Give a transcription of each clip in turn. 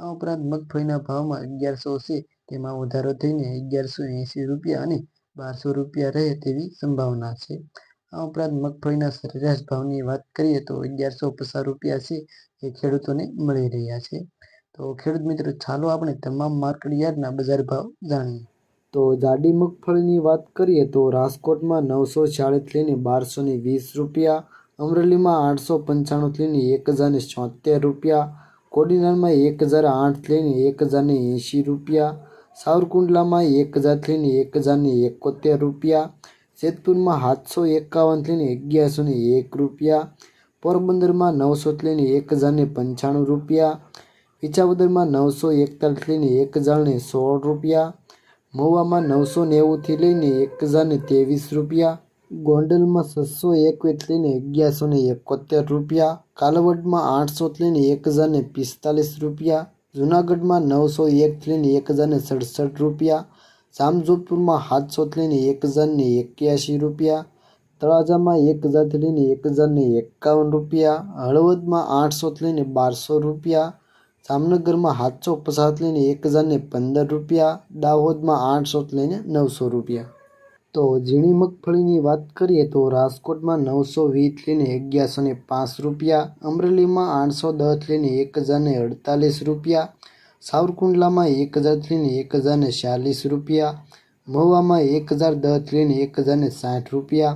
આ ઉપરાંત મગફળીના ભાવમાં અગિયારસો છે. તેમાં વધારો થઈને અગિયારસો એંસી રૂપિયા અને બારસો રૂપિયા રહે તેવી સંભાવના છે. આ ઉપરાંત મગફળીના સરેરાશ ભાવની વાત કરીએ તો અગિયારસો પચાસ રૂપિયા છે એ ખેડૂતોને મળી રહ્યા છે. તો ખેડૂત મિત્રો, ચાલો આપણે તમામ માર્કેટ યાર્ડના બજાર ભાવ જાણીએ. તો જાડી મગફળીની વાત કરીએ તો રાજકોટમાં નવસો ચાળીસ લઈને બારસો વીસ રૂપિયા, અમરેલીમાં આઠસો પંચાણું લઈને એક હજાર ને છોતેર રૂપિયા કોડીનારમાં એક હજાર આઠ લઈને એક હજારને એંશી રૂપિયા, સાવરકુંડલામાં એક હજાર લઈને એક હજારને એકોતેર રૂપિયા, જેતપુરમાં સાતસો એકાવન લઈને અગિયારસો ને એક રૂપિયા, પોરબંદરમાં નવસો લઈને એક હજારને પંચાણું રૂપિયા વિછાવદરમાં નવસો એકતાલીસ લઈને એક હજારને સોળ રૂપિયા, મહુવામાં નવસો નેવુંથી લઈને એક હજારને ત્રેવીસ રૂપિયા ગોંડલમાં છસો એકવીસ લઈને અગિયારસો ને એકોતેર રૂપિયા, કાલાવડમાં આઠસો લઈને એક હજાર ને પિસ્તાલીસ રૂપિયા, જુનાગઢમાં નવસો એક લઈને એક હજાર ને સડસઠ રૂપિયા, જામજોધપુરમાં સાતસો લઈને એક હજાર ને એક્યાસી રૂપિયા, તળાજામાં એક હજારથી લઈને એક હજાર ને એકાવન રૂપિયા, હળવદમાં આઠસો લઈને બારસો રૂપિયા, જામનગરમાં સાતસો પચાસ લઈને એક હજાર ને પંદર રૂપિયા, દાહોદમાં આઠસો લઈને નવસો રૂપિયા. તો ઝીણી મગફળીની વાત કરીએ તો રાજકોટમાં નવસો વીસ લઈને અગિયારસો ને પાંચ રૂપિયા, અમરેલીમાં આઠસો દસ લઈને એક હજાર ને અડતાલીસ રૂપિયા, સાવરકુંડલામાં એક હજાર લઈને એક હજાર ને ચાલીસ રૂપિયા, મહુવામાં એક હજાર દસ લઈને એક હજાર ને સાઠ રૂપિયા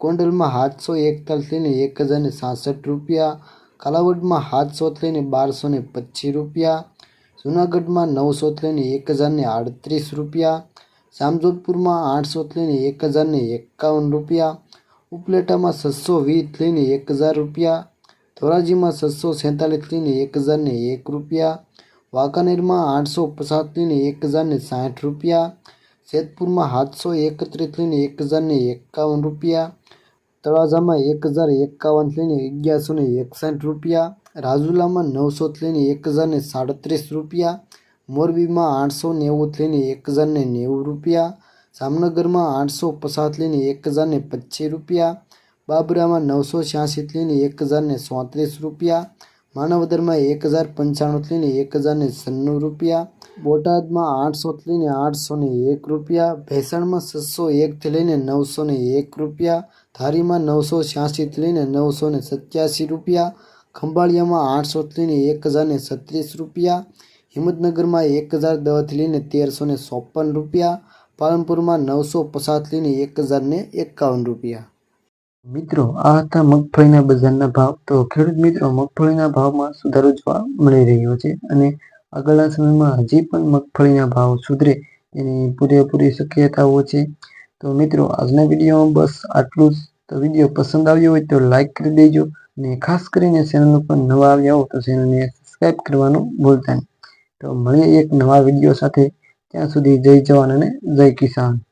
કોંડલમાં સાતસો એકતાલીસ લઈને એક હજાર ને સાસઠ રૂપિયા, કાલાવડમાં સાતસો લઈને બારસો ને પચીસ રૂપિયા, જુનાગઢમાં નવસો લઈને એક હજાર ને આડત્રીસ રૂપિયા જામજોધપુરમાં આઠસો લઈને એક હજારને એકાવન રૂપિયા, ઉપલેટામાં છસો વીસ લઈને એક હજાર રૂપિયા, ધોરાજીમાં છસો સેંતાલીસ લઈને એક હજારને એક રૂપિયા, વાંકાનેરમાં આઠસો પચાસ લઈને એક હજારને સાઠ રૂપિયા, જેતપુરમાં સાતસો એકત્રીસ લઈને એક હજારને એકાવન રૂપિયા, તળાજામાં એક હજાર એકાવન લઈને અગિયારસો ને એકસઠ રૂપિયા, રાજુલામાં નવસો લઈને એક હજારને સાડત્રીસ રૂપિયા મોરબીમાં આઠસો નેવું લઈને એક હજારને નેવું રૂપિયા, જામનગરમાં આઠસો પસાસ લઈને એક હજારને પચીસ રૂપિયા, બાબરામાં નવસો છ્યાસી લઈને એક હજારને ચોત્રીસ રૂપિયા માનવદરમાં એક હજાર પંચાણું લઈને એક હજારને છન્નું રૂપિયા, બોટાદમાં આઠસો લઈને આઠસો ને એક રૂપિયા, ભેસાણમાં છસો એકથી લઈને નવસો ને એક રૂપિયા, ધારીમાં નવસો છ્યાસીથી લઈને નવસો ને સત્યાસી રૂપિયા, ખંભાળિયામાં આઠસો લઈને એક હજારને છત્રીસ રૂપિયા હિંમતનગરમાં એક હજાર દસથી લઈને તેરસો ને ચોપન રૂપિયા, પાલનપુરમાં નવસો પચાસ લઈને એક હજાર ને એકાવન રૂપિયા. મિત્રો, આ હતા મગફળીના બજારના ભાવ. તો ખેડૂત મિત્રો, મગફળીના ભાવમાં સુધારો જોવા મળી રહ્યો છે અને આગળના સમયમાં હજી પણ મગફળીના ભાવ સુધરે એની પૂરેપૂરી શક્યતાઓ છે. તો મિત્રો, આજના વિડીયોમાં બસ આટલું જ. તો વીડિયો પસંદ આવ્યો હોય તો લાઇક કરી દેજો અને ખાસ કરીને ચેનલ ઉપર નવા આવ્યા હો તો ચેનલને સબસ્ક્રાઈબ કરવાનું ભૂલતા નહીં. તો મળીએ એક નવા વીડિયો સાથે. ત્યાં સુધી જય જવાન અને જય કિસાન.